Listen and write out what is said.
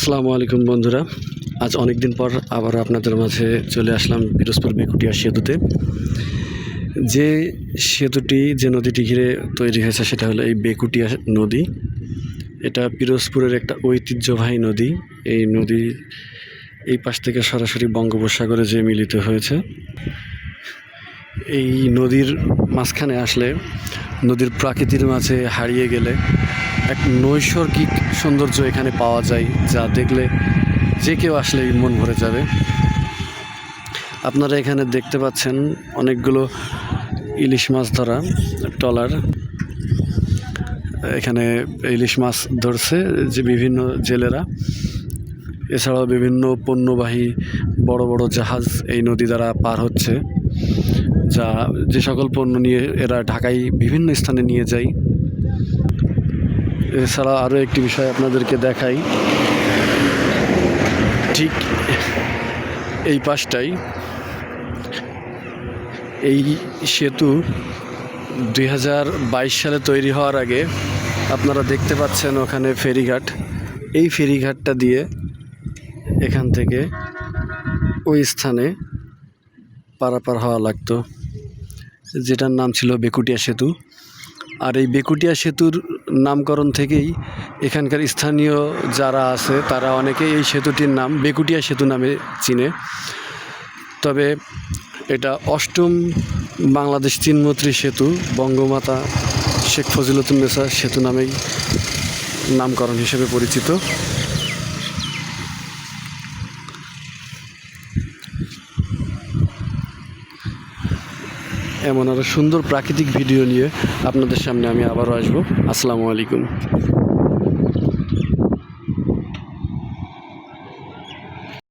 আসসালামু আলাইকুম বন্ধুরা। আজ অনেক দিন পর আবার আপনাদের মাঝে চলে আসলাম পিরোজপুর বেকুটিয়া সেতুতে। যে সেতুটি, যে নদীটি ঘিরে তৈরি হয়েছে সেটা হলো এই বেকুটিয়া নদী। এটা পিরোজপুরের একটা ঐতিহ্যবাহী নদী। এই নদী এই পাশ থেকে সরাসরি বঙ্গোপসাগরে যে মিলিত হয়েছে। এই নদীর মাঝখানে আসলে নদীর প্রাকৃতির মাঝে হারিয়ে গেলে এক নৈসর্গিক সৌন্দর্য এখানে পাওয়া যায়, যা দেখলে যে কেউ আসলে মন ভরে যাবে। আপনারা এখানে দেখতে পাচ্ছেন অনেকগুলো ইলিশ মাছ ধরা ট্রলার। এখানে ইলিশ মাছ ধরছে যে বিভিন্ন জেলেরা। এছাড়াও বিভিন্ন পণ্যবাহী বড় বড় জাহাজ এই নদী দ্বারা পার হচ্ছে, যা যে সকল পণ্য নিয়ে এরা ঢাকায় বিভিন্ন স্থানে নিয়ে যায়। এছাড়া আরও একটি বিষয় আপনাদেরকে দেখাই। ঠিক এই পাশটাই। এই সেতু দুই হাজার বাইশ সালে তৈরি হওয়ার আগে আপনারা দেখতে পাচ্ছেন ওখানে ফেরিঘাট। এই ফেরিঘাটটা দিয়ে এখান থেকে ওই স্থানে পারাপার হওয়া লাগতো, যেটার নাম ছিল বেকুটিয়া সেতু। আর এই বেকুটিয়া সেতুর নামকরণ থেকেই এখানকার স্থানীয় যারা আছে, তারা অনেকেই এই সেতুটির নাম বেকুটিয়া সেতু নামে চিনে। তবে এটা অষ্টম বাংলাদেশ চীনমৈত্রী সেতু, বঙ্গমাতা শেখ ফজিলতুন্নেসা সেতু নামেই নামকরণ হিসেবে পরিচিত। এমন আরও সুন্দর প্রাকৃতিক ভিডিও নিয়ে আপনাদের সামনে আমি আবারও আসব। আসসালামু আলাইকুম।